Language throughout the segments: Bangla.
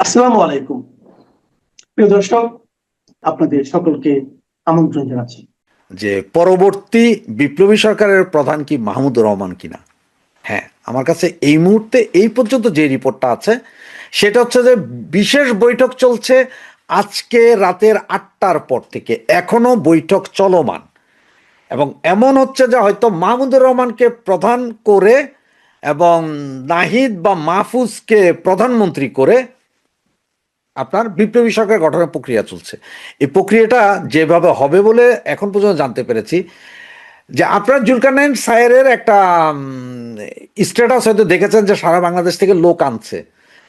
আসসালামু আলাইকুম। প্রিয় দর্শক, আপনাদের সকলকে আমন্ত্রণ জানাচ্ছি। যে পরবর্তী বিপ্লবী সরকারের প্রধান কি মাহমুদুর রহমান কিনা হ্যাঁ আমার কাছে এই মুহূর্তে, এই পর্যন্ত যে রিপোর্টটা আছে, সেটা হচ্ছে যে বিশেষ বৈঠক চলছে আজকে রাতের আটটার পর থেকে, এখনও বৈঠক চলমান। এবং এমন হচ্ছে যে হয়তো মাহমুদুর রহমানকে প্রধান করে এবং নাহিদ বা মাহফুজকে প্রধানমন্ত্রী করে আপনার বিপ্লবী সরকার গঠনের প্রক্রিয়া চলছে। এই প্রক্রিয়াটা যেভাবে হবে বলে এখন পর্যন্ত জানতে পেরেছি যে আপনার জুলকারনাইন সায়েরের একটা স্ট্যাটাস হয়তো দেখেছেন যে সারা বাংলাদেশ থেকে লোক আনছে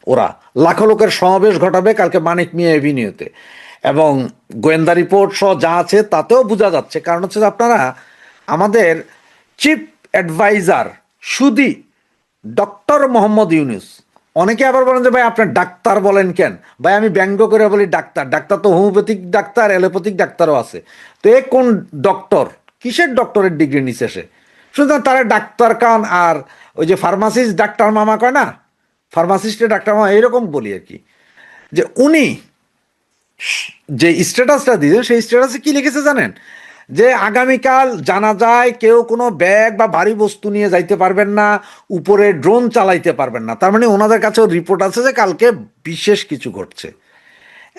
ওরা। লাখো লোকের সমাবেশ ঘটাবে কালকে মানিক মিয়া এভিনিউতে। এবং গোয়েন্দা রিপোর্ট সহ যা আছে তাতেও বোঝা যাচ্ছে। কারণ হচ্ছে আপনারা আমাদের চিফ অ্যাডভাইজার সুদি ডক্টর মোহাম্মদ ইউনুস অনেকে আবার বলেন যে, ভাই, আপনার ডাক্তার বলেন কেন? ভাই, আমি ব্যঙ্গ করে বলি, ডাক্তার ডাক্তার তো হোমিওপ্যাথিক ডাক্তার, অ্যালোপ্যাথিক ডাক্তারও আছে। তো এ কোন ডক্টর? কিসের ডক্টরের ডিগ্রি নিছে সে? সুতরাং তারা ডাক্তার কান আর ওই যে ফার্মাসিস্ট ডাক্তার মামা কয় না? ফার্মাসিস্টের ডাক্তার মামা, এইরকম বলি আর কি। যে উনি যে স্ট্যাটাসটা দিয়েছেন, সেই স্ট্যাটাসে কি লিখেছে জানেন? যে আগামীকাল জানা যায় কেউ কোনো ব্যাগ বা ভারী বস্তু নিয়ে যাইতে পারবেন না, উপরে ড্রোন চালাইতে পারবেন না। তার মানে ওনাদের কাছেও রিপোর্ট আছে যে কালকে বিশেষ কিছু ঘটছে।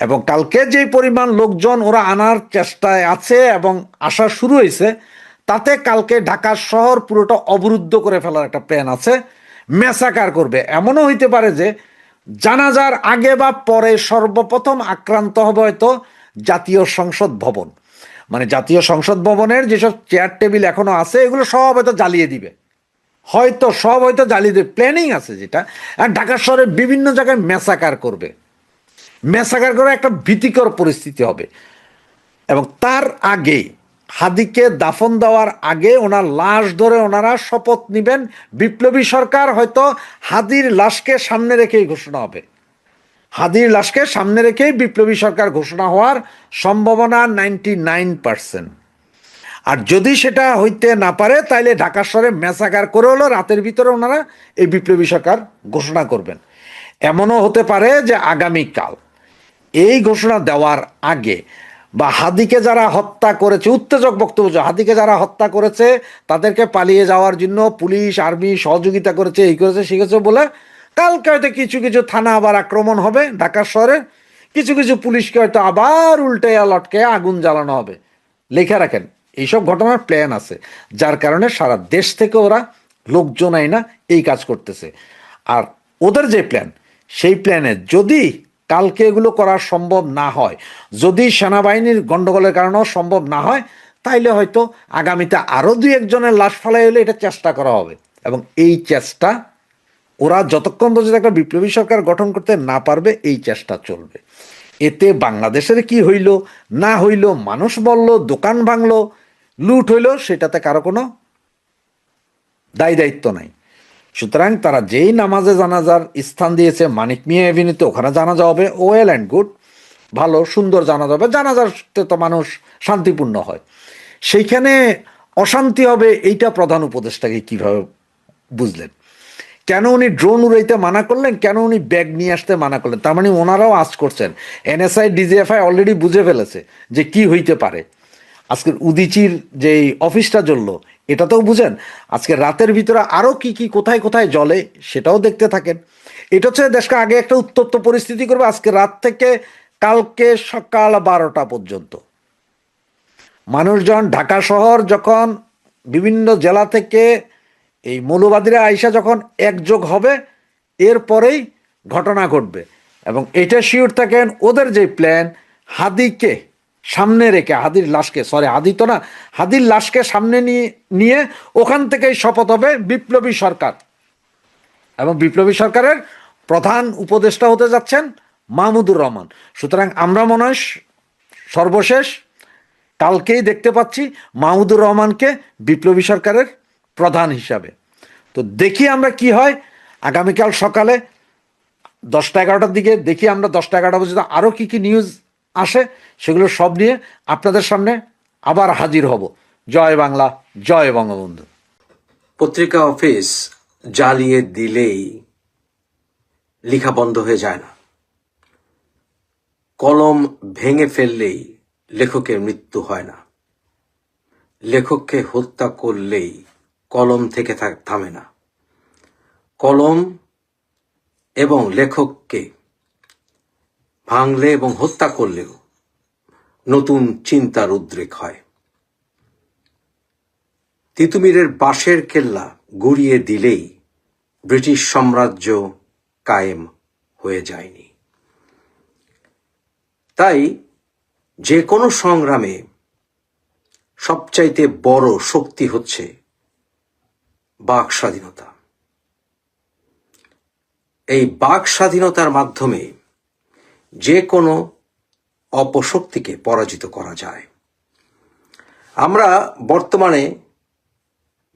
এবং কালকে যে পরিমাণ লোকজন ওরা আনার চেষ্টায় আছে এবং আসা শুরু হয়েছে, তাতে কালকে ঢাকা শহর পুরোটা অবরুদ্ধ করে ফেলার একটা প্ল্যান আছে। মেসাকার করবে। এমনও হইতে পারে যে জানাজার আগে বা পরে সর্বপ্রথম আক্রান্ত হবে হয়তো জাতীয় সংসদ ভবন। মানে জাতীয় সংসদ ভবনের যেসব চেয়ার টেবিল এখনও আছে, এগুলো সব হয়তো জ্বালিয়ে দিবে। হয়তো সব হয়তো জ্বালিয়ে দেবে। প্ল্যানিং আছে যেটা। আর ঢাকা শহরের বিভিন্ন জায়গায় মেসাকার করবে। মেসাকার করে একটা ভীতিকর পরিস্থিতি হবে। এবং তার আগে হাদিকে দাফন দেওয়ার আগে ওনার লাশ ধরে ওনারা শপথ নেবেন। বিপ্লবী সরকার হয়তো হাদির লাশকে সামনে রেখেই ঘোষণা হবে। হাদির লাশকে সামনে রেখেই বিপ্লবী সরকার ঘোষণা হওয়ার সম্ভাবনা নাইনটি নাইন পার্সেন্ট আর যদি সেটা হইতে না পারে, তাইলে ঢাকা শহরে মেসাকার করে হলো, রাতের ভিতরে ওনারা এই বিপ্লবী সরকার ঘোষণা করবেন। এমনও হতে পারে যে আগামীকাল এই ঘোষণা দেওয়ার আগে বা হাদিকে যারা হত্যা করেছে, উত্তেজক বক্তব্য হাদিকে যারা হত্যা করেছে, তাদেরকে পালিয়ে যাওয়ার জন্য পুলিশ, আর্মি সহযোগিতা করেছে, এই করেছে সে করেছে বলে কালকে হয়তো কিছু কিছু থানা আবার আক্রমণ হবে ঢাকা শহরে, কিছু কিছু পুলিশকে হয়তো আবার উল্টে লটকে আগুন জ্বালানো হবে। লেখা রাখেন, এইসব ঘটনার প্ল্যান আছে, যার কারণে সারা দেশ থেকে ওরা লোকজন না এই কাজ করতেছে। আর ওদের যে প্ল্যান সেই প্ল্যানে যদি কালকে এগুলো করা সম্ভব না হয়, যদি সেনাবাহিনীর গণ্ডগোলের কারণেও সম্ভব না হয়, তাইলে হয়তো আগামীতে আরও দুই একজনের লাশ ফেলাই হলে এটা চেষ্টা করা হবে। এবং এই চেষ্টা ওরা যতক্ষণ পর্যন্ত একটা বিপ্লবী সরকার গঠন করতে না পারবে, এই চেষ্টা চলবে। এতে বাংলাদেশের কি হইল, না হইল, মানুষ বলল, দোকান ভাঙলো, লুট হইল, সেটাতে কারও কোনো দায় দায়িত্ব নাই। সুতরাং তারা যেই নামাজে জানাজার স্থান দিয়েছে, মানিক মিয়া এভিনিতে ওখানে জানাজা হবে, ওয়েল অ্যান্ড গুড, ভালো, সুন্দর জানাজা হবে। জানাজাতে তো মানুষ শান্তিপূর্ণ হয়। সেইখানে অশান্তি হবে, এইটা প্রধান উপদেশটাকে কীভাবে বুঝলেন? কেন উনি ড্রোন উড়াইতে মানা করলেন? কেন উনি ব্যাগ নিয়ে আসতে মানা করলেন? তার মানে ওনারাও আজ করছেন। এনএসআই ডিজিএফআই অলরেডি বুঝে ফেলেছে যে কি হইতে পারে। আজকের উদিচির যে অফিসটা জ্বললো, এটাতেও বুঝেন? আজকে রাতের ভিতরে আরও কি কি কোথায় কোথায় জলে সেটাও দেখতে থাকেন। এটা হচ্ছে দেশকে আগে একটা উত্তপ্ত পরিস্থিতি করবে আজকে রাত থেকে কালকে সকাল বারোটা পর্যন্ত। মানুষজন ঢাকা শহর যখন বিভিন্ন জেলা থেকে এই মৌলবাদীরা আইসা যখন একযোগ হবে, এরপরেই ঘটনা ঘটবে। এবং এটা শিওর থাকেন, ওদের যে প্ল্যান হাদিকে সামনে রেখে, হাদির লাশকে সরি হাদি তো না, হাদির লাশকে সামনে নিয়ে নিয়ে ওখান থেকেই শপথ হবে বিপ্লবী সরকার। এবং বিপ্লবী সরকারের প্রধান উপদেষ্টা হতে যাচ্ছেন মাহমুদুর রহমান। সুতরাং আমরা মনে হয় সর্বশেষ কালকেই দেখতে পাচ্ছি মাহমুদুর রহমানকে বিপ্লবী সরকারের প্রধান হিসাবে। তো দেখি আমরা কি হয়। আগামীকাল সকালে দশটা এগারোটার দিকে দেখি আমরা দশটা এগারোটা পর্যন্ত আরও কী কী নিউজ আসে, সেগুলো সব নিয়ে আপনাদের সামনে আবার হাজির হব। জয় বাংলা, জয় বঙ্গবন্ধু। পত্রিকা অফিস জ্বালিয়ে দিলেই লেখা বন্ধ হয়ে যায় না। কলম ভেঙে ফেললেই লেখকের মৃত্যু হয় না। লেখককে হত্যা করলেই কলম থেকে থামে না। কলম এবং লেখককে ভাঙলে এবং হত্যা করলেও নতুন চিন্তার উদ্রেক হয়। তিতুমিরের বাঁশের কেল্লা গুড়িয়ে দিলেই ব্রিটিশ সাম্রাজ্য কায়েম হয়ে যায়নি। তাই যে কোনো সংগ্রামে সবচাইতে বড় শক্তি হচ্ছে বাক স্বাধীনতা। এই বাক স্বাধীনতার মাধ্যমে যে কোনো অপশক্তিকে পরাজিত করা যায়। আমরা বর্তমানে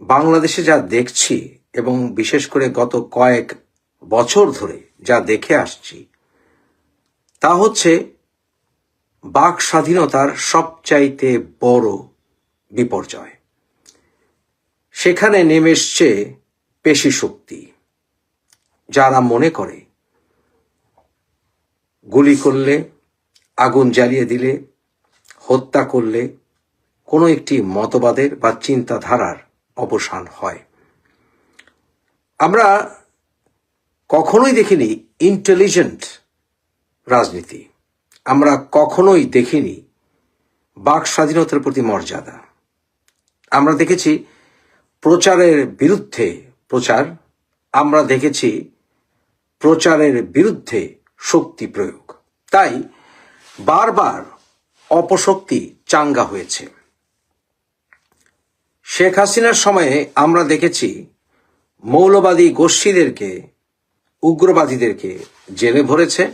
বাংলাদেশে যা দেখছি এবং বিশেষ করে গত কয়েক বছর ধরে যা দেখে আসছি, তা হচ্ছে বাক স্বাধীনতার সবচাইতে বড় বিপর্যয়। সেখানে নেমে এসছে পেশি শক্তি, যারা মনে করে। গুলি করলে, আগুন জ্বালিয়ে দিলে, হত্যা করলে কোনো একটি মতবাদের বা চিন্তাধারার অবসান হয়। আমরা কখনোই দেখিনি ইন্টেলিজেন্ট রাজনীতি। আমরা কখনোই দেখিনি বাক স্বাধীনতার প্রতি মর্যাদা। আমরা দেখেছি প্রচারের বিরুদ্ধে প্রচার, আমরা দেখেছি প্রচারের বিরুদ্ধে শক্তি প্রয়োগ। তাই বারবার অপশক্তি চাঙ্গা হয়েছে। শেখ হাসিনার সময়ে আমরা দেখেছি মৌলবাদী গোষ্ঠীদেরকে, উগ্রবাদীদেরকে জেলে ভরেছে,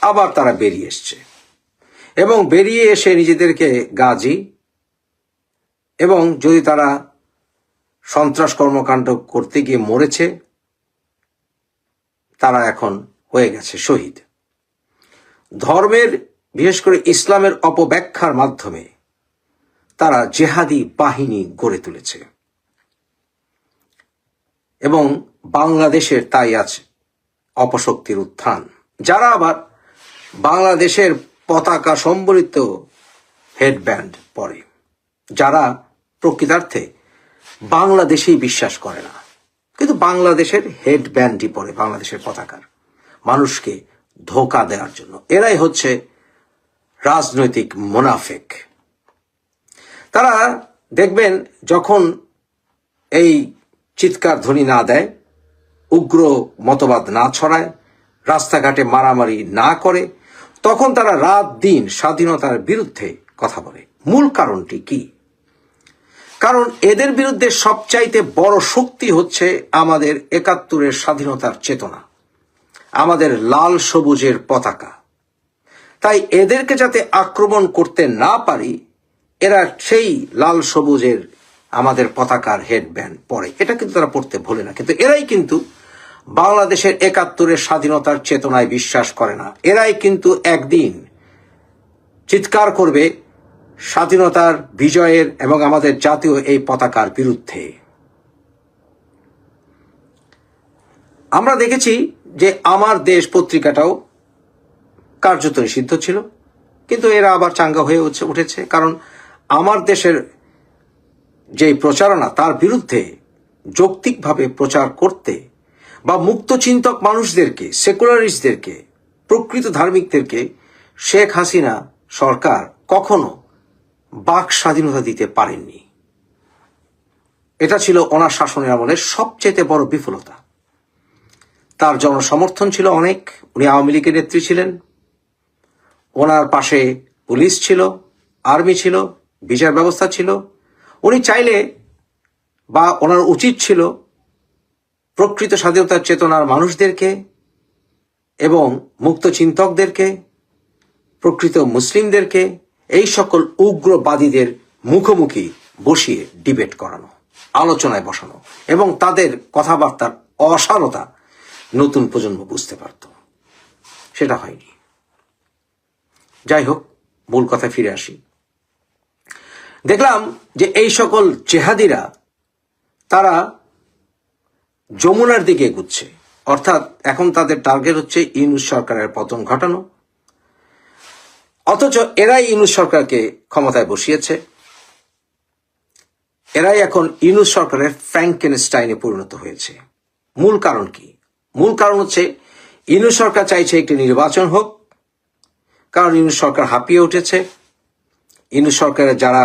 আবার তারা বেরিয়ে এসছে। এবং বেরিয়ে এসে নিজেদেরকে গাজী এবং যদি তারা সন্ত্রাস কর্মকাণ্ড করতে গিয়ে মরেছে, তারা এখন হয়ে গেছে শহীদ। ধর্মের, বিশেষ করে ইসলামের অপব্যাখ্যার মাধ্যমে তারা জেহাদি বাহিনী গড়ে তুলেছে। এবং বাংলাদেশের তাই আছে অপশক্তির উত্থান। যারা আবার বাংলাদেশের পতাকা সম্বলিত হেডব্যান্ড পরে, যারা প্রকৃতার্থে বাংলাদেশেই বিশ্বাস করে না। কিন্তু বাংলাদেশের হেডব্যান্ডই পরে, বাংলাদেশের পতাকার। মানুষকে ধোকা দেওয়ার জন্য। এরাই হচ্ছে রাজনৈতিক মোনাফেক। তারা দেখবেন যখন এই চিৎকার ধ্বনি না দেয়, উগ্র মতবাদ না ছড়ায়, রাস্তাঘাটে মারামারি না করে, তখন তারা রাত দিন স্বাধীনতার বিরুদ্ধে কথা বলে। মূল কারণটি কি? কারণ এদের বিরুদ্ধে সবচাইতে বড় শক্তি হচ্ছে আমাদের একাত্তরের স্বাধীনতার চেতনা, আমাদের লাল সবুজের পতাকা। তাই এদেরকে যাতে আক্রমণ করতে না পারি, এরা সেই লাল সবুজের আমাদের পতাকার হেডব্যান্ড পরে। এটা কিন্তু তারা পড়তে ভোলে না। কিন্তু এরাই কিন্তু বাংলাদেশের একাত্তরের স্বাধীনতার চেতনায় বিশ্বাস করে না। এরাই কিন্তু একদিন চিৎকার করবে স্বাধীনতার বিজয়ের এবং আমাদের জাতীয় এই পতাকার বিরুদ্ধে। আমরা দেখেছি যে আমার দেশ পত্রিকাটাও কার্যত নিষিদ্ধ ছিল, কিন্তু এরা আবার চাঙ্গা হয়ে উঠছে কারণ আমার দেশের যে প্রচারণা, তার বিরুদ্ধে যৌক্তিকভাবে প্রচার করতে বা মুক্ত চিন্তক মানুষদেরকে, সেকুলারিস্টদেরকে, প্রকৃত ধার্মিকদেরকে শেখ হাসিনা সরকার কখনো বাক স্বাধীনতা দিতে পারেননি। এটা ছিল ওনার শাসনের আমলের সবচেয়ে বড় বিফলতা। তার জনসমর্থন ছিল অনেক, উনি আওয়ামী লীগের নেত্রী ছিলেন। ওনার পাশে পুলিশ ছিল, আর্মি ছিল, বিচার ব্যবস্থা ছিল। উনি চাইলে বা ওনার উচিত ছিল প্রকৃত স্বাধীনতার চেতনার মানুষদেরকে এবং মুক্ত চিন্তকদেরকে, প্রকৃত মুসলিমদেরকে এই সকল উগ্রবাদীদের মুখোমুখি বসিয়ে ডিবেট করানো, আলোচনায় বসানো এবং তাদের কথাবার্তার অসারতা নতুন প্রজন্ম বুঝতে পারত। সেটা হয়নি। যাই হোক, মূল কথায় ফিরে আসি। দেখলাম যে এই সকল জেহাদিরা, তারা যমুনার দিকে এগুচ্ছে। অর্থাৎ এখন তাদের টার্গেট হচ্ছে ইউনুস সরকারের পতন ঘটানো অথচ এরাই ইউনুস সরকারকে ক্ষমতায় বসিয়েছে। এরাই এখন ইউনুস সরকারের ফ্র্যাঙ্কেনস্টাইনে পরিণত হয়েছে। মূল কারণ কি? মূল কারণ হচ্ছে ইউনুস সরকার চাইছে একটি নির্বাচন হোক, কারণ ইউনুস সরকার হাঁপিয়ে উঠেছে। ইউনুস সরকারের যারা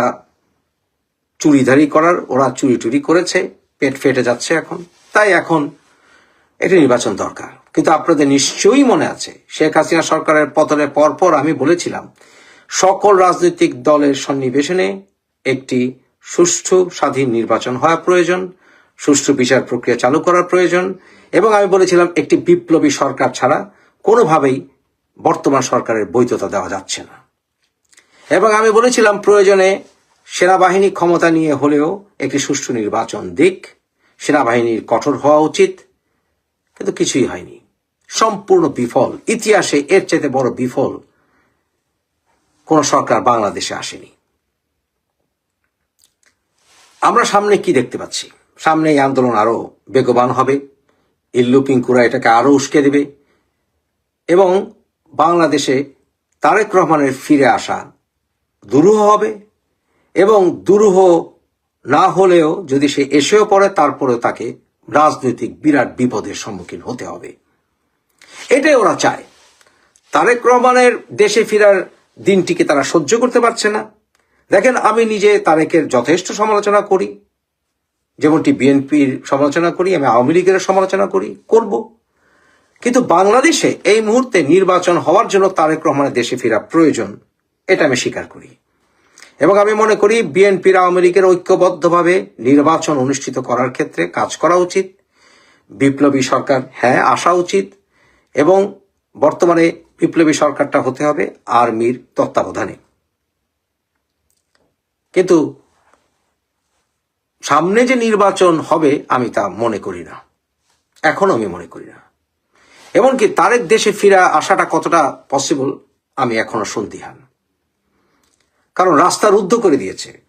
চুরিধারি করার, ওরা চুরি টুরি করেছে, পেট ফেটে যাচ্ছে এখন। তাই এখন একটি নির্বাচন দরকার। কিন্তু আপনাদের নিশ্চয়ই মনে আছে, শেখ হাসিনা সরকারের পতনের পরপর আমি বলেছিলাম, সকল রাজনৈতিক দলের সন্নিবেশনে একটি সুষ্ঠু স্বাধীন নির্বাচন হওয়া প্রয়োজন, সুষ্ঠু বিচার প্রক্রিয়া চালু করার প্রয়োজন, এবং আমি বলেছিলাম একটি বিপ্লবী সরকার ছাড়া কোনোভাবেই বর্তমান সরকারের বৈধতা দেওয়া যাচ্ছে না। এবং আমি বলেছিলাম প্রয়োজনে সেনাবাহিনী ক্ষমতা নিয়ে হলেও একটি সুষ্ঠু নির্বাচন দিক, সেনাবাহিনীর কঠোর হওয়া উচিত, কিন্তু কিছুই হয়নি। সম্পূর্ণ বিফল। ইতিহাসে এর চেয়ে বড় বিফল কোন সরকার বাংলাদেশে আসেনি। আমরা সামনে কি দেখতে পাচ্ছি? সামনে এই আন্দোলন আরও বেগবান হবে। ইল্লু পিঙ্কুরা এটাকে আরও উস্কে দেবে। এবং বাংলাদেশে তারেক রহমানের ফিরে আসা দুরূহ হবে। এবং দুরূহ না হলেও যদি সে এসেও পড়ে, তারপরেও তাকে রাজনৈতিক বিরাট বিপদের সম্মুখীন হতে হবে। এটাই ওরা চায়। তারেক রহমানের দেশে ফেরার দিনটিকে তারা সহ্য করতে পারছে না। দেখেন, আমি নিজে তারেকের যথেষ্ট সমালোচনা করি। যেমনটি বিএনপির সমালোচনা করি, আমি আওয়ামী লীগের সমালোচনা করি, করব। কিন্তু বাংলাদেশে এই মুহূর্তে নির্বাচন হওয়ার জন্য তারেক রহমানের দেশে ফেরা প্রয়োজন, এটা আমি স্বীকার করি। এবং আমি মনে করি, বিএনপির আওয়ামী লীগের ঐক্যবদ্ধভাবে নির্বাচন অনুষ্ঠিত করার ক্ষেত্রে কাজ করা উচিত। বিপ্লবী সরকার হ্যাঁ আসা উচিত। এবং বর্তমানে বিপ্লবী সরকারটা হতে হবে আর্মির তত্ত্বাবধানে। কিন্তু সামনে যে নির্বাচন হবে আমি তা মনে করি না। এখনও আমি মনে করি না। এমনকি তারেক দেশে ফিরা আসাটা কতটা পসিবল আমি এখনও সন্দিহান। কারণ রাস্তা রুদ্ধ করে দিয়েছে।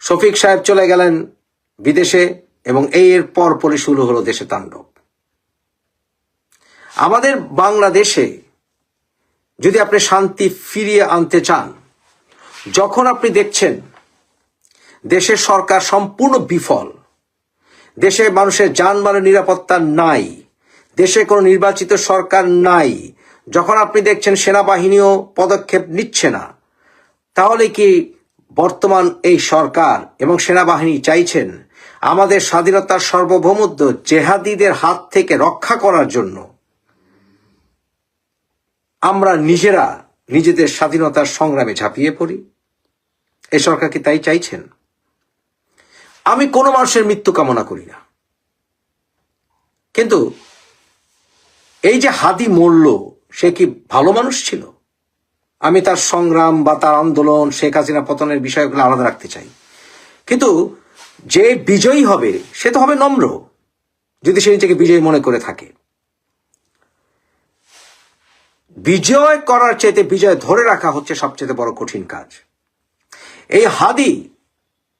শফিক সাহেব চলে গেলেন বিদেশে এবং এর পর পরই শুরু হলো দেশে তাণ্ডব। আমাদের বাংলাদেশে যদি আপনি শান্তি ফিরিয়ে আনতে চান, যখন আপনি দেখছেন দেশের সরকার সম্পূর্ণ বিফল, দেশে মানুষের যানবাহনের নিরাপত্তা নাই, দেশে কোনো নির্বাচিত সরকার নাই, যখন আপনি দেখছেন সেনাবাহিনীও পদক্ষেপ নিচ্ছে না, তাহলে কি বর্তমান এই সরকার এবং সেনাবাহিনী চাইছেন আমাদের স্বাধীনতার সার্বভৌমত্ব জেহাদিদের হাত থেকে রক্ষা করার জন্য আমরা নিজেরা নিজেদের স্বাধীনতার সংগ্রামে ঝাঁপিয়ে পড়ি। এই সরকার কি তাই চাইছেন? আমি কোনো মানুষের মৃত্যু কামনা করি না। কিন্তু এই যে হাদি মরল, সে কি ভালো মানুষ ছিল? আমি তার সংগ্রাম বা তার আন্দোলন, শেখ হাসিনা পতনের বিষয়গুলো আলাদা রাখতে চাই। কিন্তু যে বিজয়ী হবে, সে তো হবে নম্র, যদি সে নিজেকে বিজয়ী মনে করে থাকে। বিজয় করার চাইতে বিজয় ধরে রাখা হচ্ছে সবচেয়ে বড় কঠিন কাজ। এই হাদি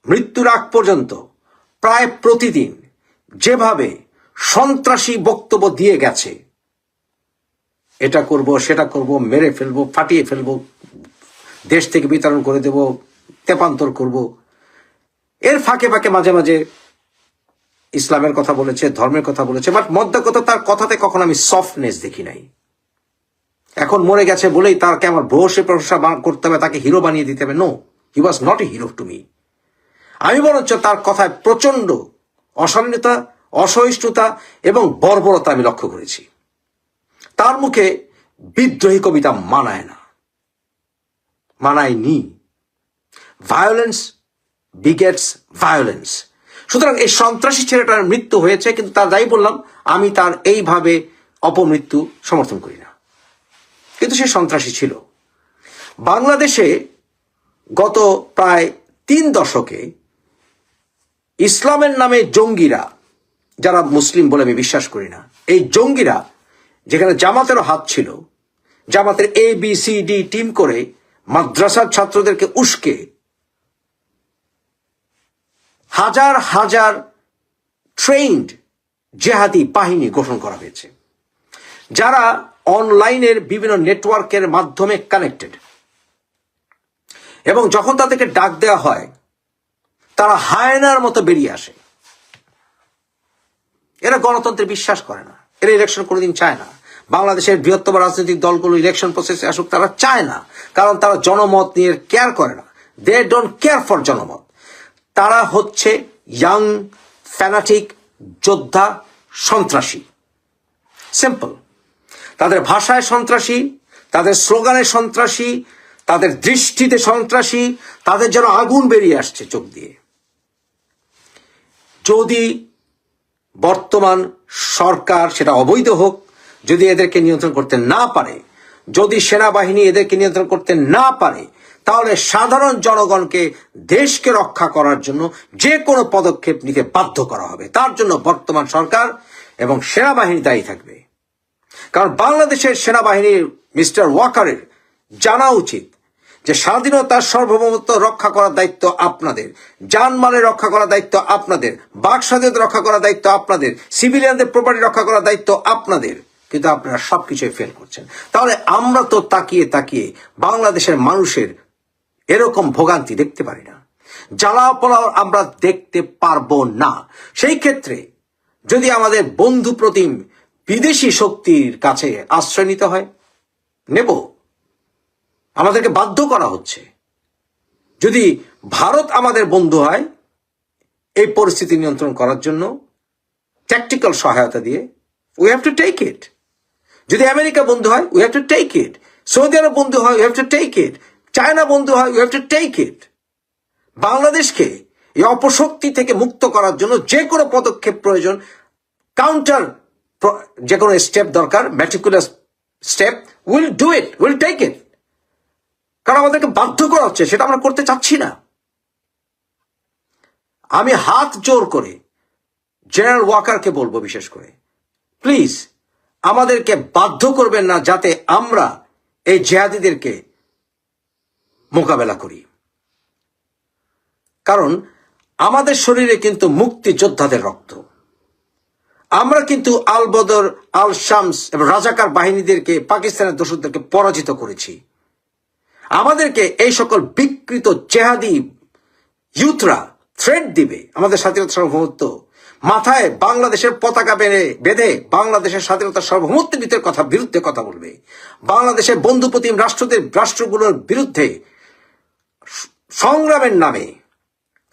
মৃত্যুর আগ পর্যন্ত প্রায় প্রতিদিন যেভাবে সন্ত্রাসী বক্তব্য দিয়ে গেছে, এটা করব, সেটা করব, মেরে ফেলব, ফাটিয়ে ফেলব, দেশ থেকে বিতরণ করে দেব, তেপান্তর করব। এর ফাঁকে ফাঁকে মাঝে মাঝে ইসলামের কথা বলেছে, ধর্মের কথা বলেছে বাট মধ্যে কথা, তার কথাতে কখনো আমি সফটনেস দেখি নাই। এখন মরে গেছে বলেই তারকে আমার বসে প্রশংসা করতে হবে, তাকে হিরো বানিয়ে দিতে হবে। No he was not a hero to me আমি বরঞ্চ তার কথায় প্রচণ্ড অসম্যতা অসহিষ্ণুতা এবং বর্বরতা আমি লক্ষ্য করেছি। তার মুখে বিদ্রোহী কবিতা মানায় না। মানায়নি। ভায়োলেন্স বিগেটস ভায়োলেন্স সুতরাং এই সন্ত্রাসী ছেলেটার মৃত্যু হয়েছে, কিন্তু তার, যাই বললাম, আমি তার এইভাবে অপমৃত্যু সমর্থন করি না। কিন্তু সে সন্ত্রাসী ছিল। বাংলাদেশে গত প্রায় তিন দশকে ইসলামের নামে জঙ্গিরা, যারা মুসলিম বলে আমি বিশ্বাস করি না, এই জঙ্গিরা যেখানে জামাতেরও হাত ছিল, জামাতের A B C D team করে মাদ্রাসার ছাত্রদেরকে উস্কে হাজার হাজার ট্রেন্ড জেহাদি বাহিনী গঠন করা হয়েছে। যারা অনলাইনের বিভিন্ন নেটওয়ার্কের মাধ্যমে কানেক্টেড। এবং যখন তাদেরকে ডাক দেওয়া হয়, তারা হায়নার মতো বেরিয়ে আসে। এরা গণতন্ত্রে বিশ্বাস করে না। এরা ইলেকশন কোনোদিন চায় না। বাংলাদেশের বৃহত্তম রাজনৈতিক দলগুলো ইলেকশন প্রসেসে আসুক, তারা চায় না। কারণ তারা জনমত নিয়ে কেয়ার করে না। দে ডোন্ট কেয়ার ফর জনমত। তারা হচ্ছে ইয়াং ফ্যানাটিক যোদ্ধা, সন্ত্রাসী। সিম্পল তাদের ভাষায় সন্ত্রাসী, তাদের স্লোগানে সন্ত্রাসী, তাদের দৃষ্টিতে সন্ত্রাসী, তাদের যেন আগুন বেরিয়ে আসছে চোখ দিয়ে। যদি বর্তমান সরকার সেটা অবৈধ হোক, যদি এদেরকে নিয়ন্ত্রণ করতে না পারে, যদি সেনাবাহিনী এদেরকে নিয়ন্ত্রণ করতে না পারে, তাহলে সাধারণ জনগণকে, দেশকে রক্ষা করার জন্য যে কোনো পদক্ষেপ নিতে বাধ্য করা হবে। তার জন্য বর্তমান সরকার এবং সেনাবাহিনী দায়ী থাকবে। কারণ বাংলাদেশের সেনাবাহিনীর মিস্টার ওয়াকারের জানা উচিত যে স্বাধীনতার সার্বভৌমত্ব রক্ষা করার দায়িত্ব আপনাদের জানমালের রক্ষা করার দায়িত্ব আপনাদের বাক স্বাধীনতা রক্ষা করার দায়িত্ব আপনাদের, সিভিলিয়ানদের প্রপার্টি রক্ষা করার দায়িত্ব আপনাদের। কিন্তু আপনারা সবকিছুই ফেল করছেন। তাহলে আমরা তো তাকিয়ে তাকিয়ে বাংলাদেশের মানুষের এরকম ভোগান্তি দেখতে পারি না। জ্বালাও পোলাও আমরা দেখতে পারব না। সেই ক্ষেত্রে যদি আমাদের বন্ধু প্রতিম বিদেশি শক্তির কাছে আশ্রয় নিতে হয়। নেব। আমাদেরকে বাধ্য করা হচ্ছে। যদি ভারত আমাদের বন্ধু হয়, এই পরিস্থিতি নিয়ন্ত্রণ করার জন্য ট্যাকটিক্যাল সহায়তা দিয়ে we have to take it যদি আমেরিকা বন্ধু হয় we have to take it Saudi Arab বন্ধু হয় we have to take it China বন্ধু হয় we have to take it বাংলাদেশকে এই অপশক্তি থেকে মুক্ত করার জন্য যে কোনো পদক্ষেপ প্রয়োজন। কাউন্টার যে কোনো স্টেপ দরকার meticulous step will do it will take it কারণ আমাদেরকে বাধ্য করা হচ্ছে, সেটা আমরা করতে চাচ্ছি না। আমি হাত জোর করে জেনারেল ওয়াকারকে বলব বিশেষ করে। প্লিজ আমাদেরকে বাধ্য করবেন না যাতে আমরা এই জেহাদিদেরকে মোকাবেলা করি। কারণ আমাদের শরীরে কিন্তু মুক্তি যোদ্ধাদের রক্ত। আমরা কিন্তু আল বদর, আল শামস এবং রাজাকার বাহিনীদেরকে, পাকিস্তানের দোষদেরকে পরাজিত করেছি। আমাদেরকে এই সকল বিকৃত চেহাদি ইউথরা থ্রেড দিবে, আমাদের স্বাধীনতা সার্বভৌমত্ব। মাথায় বাংলাদেশের পতাকা বেঁধে বেঁধে বাংলাদেশের স্বাধীনতা সার্বভৌমত্বের ভিতরে কথা, বিরুদ্ধে কথা বলবে। বাংলাদেশের বন্ধুপ্রতিম রাষ্ট্রদের, রাষ্ট্রগুলোর বিরুদ্ধে সংগ্রামের নামে,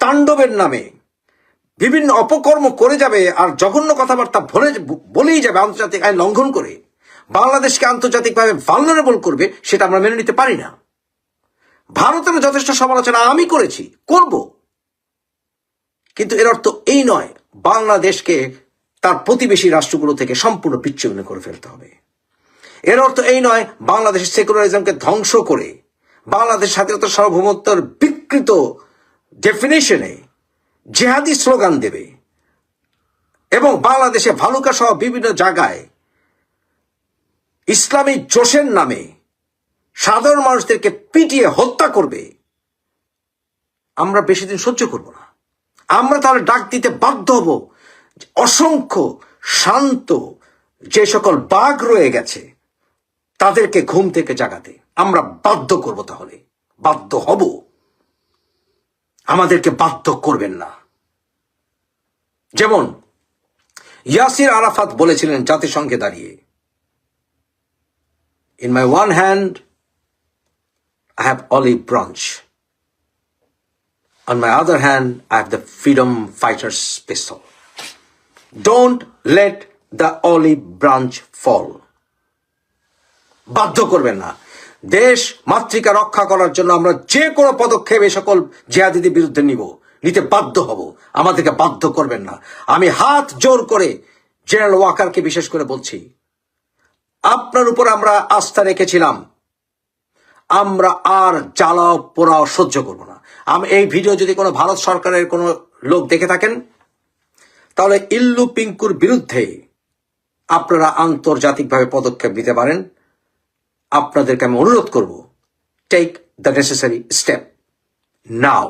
তাণ্ডবের নামে বিভিন্ন অপকর্ম করে যাবে আর জঘন্য কথাবার্তা বলে বলেই যাবে আন্তর্জাতিক আইন লঙ্ঘন করে। বাংলাদেশকে আন্তর্জাতিকভাবে ভালনারেবল করবে সেটা আমরা মেনে নিতে পারি না। ভারতের যথেষ্ট সমালোচনা আমি করেছি, করব। কিন্তু এর অর্থ এই নয়, বাংলাদেশকে তার প্রতিবেশী রাষ্ট্রগুলো থেকে সম্পূর্ণ বিচ্ছিন্ন করে ফেলতে হবে। এর অর্থ এই নয়, বাংলাদেশের সেকুলারিজমকে ধ্বংস করে, বাংলাদেশ স্বাধীনতা সার্বভৌমত্বের বিকৃত ডেফিনেশনে জেহাদি স্লোগান দেবে। এবং বাংলাদেশে ভালুকা সহ বিভিন্ন জায়গায় ইসলামী জোশের নামে সাধারণ মানুষদেরকে পিটিয়ে হত্যা করবে। আমরা বেশি দিন সহ্য করব না। আমরা তাহলে ডাক দিতে বাধ্য হব অসংখ্য শান্ত যে সকল বাঘ রয়ে গেছে, তাদেরকে ঘুম থেকে জাগাতে। আমরা বাধ্য করব তাহলে। বাধ্য হব। আমাদেরকে বাধ্য করবেন না। যেমন, ইয়াসির আরাফাত বলেছিলেন জাতিসংঘে দাঁড়িয়ে in my one hand I have olive branch on my other hand I have the freedom fighters pistol don't let the olive branch fall বাধ্য করবেন না। দেশ মাতৃকা রক্ষা করার জন্য আমরা যে কোনো পদক্ষেপ এই সকল জেহাদিদের বিরুদ্ধে নিব, নিতে বাধ্য হব। আমাদেরকে বাধ্য করবেন না। আমি হাত জোর করে জেনারেল ওয়াকারকে বিশেষ করে বলছি, আপনার উপর আমরা আস্থা রেখেছিলাম। আমরা আর জ্বালাও পোড়াও সহ্য করব না। আমি এই ভিডিও যদি কোনো ভারত সরকারের কোনো লোক দেখে থাকেন, তাহলে ইল্লু পিঙ্কুর বিরুদ্ধে আপনারা আন্তর্জাতিকভাবে পদক্ষেপ নিতে পারেন। আপনাদেরকে আমি অনুরোধ করব take the necessary step now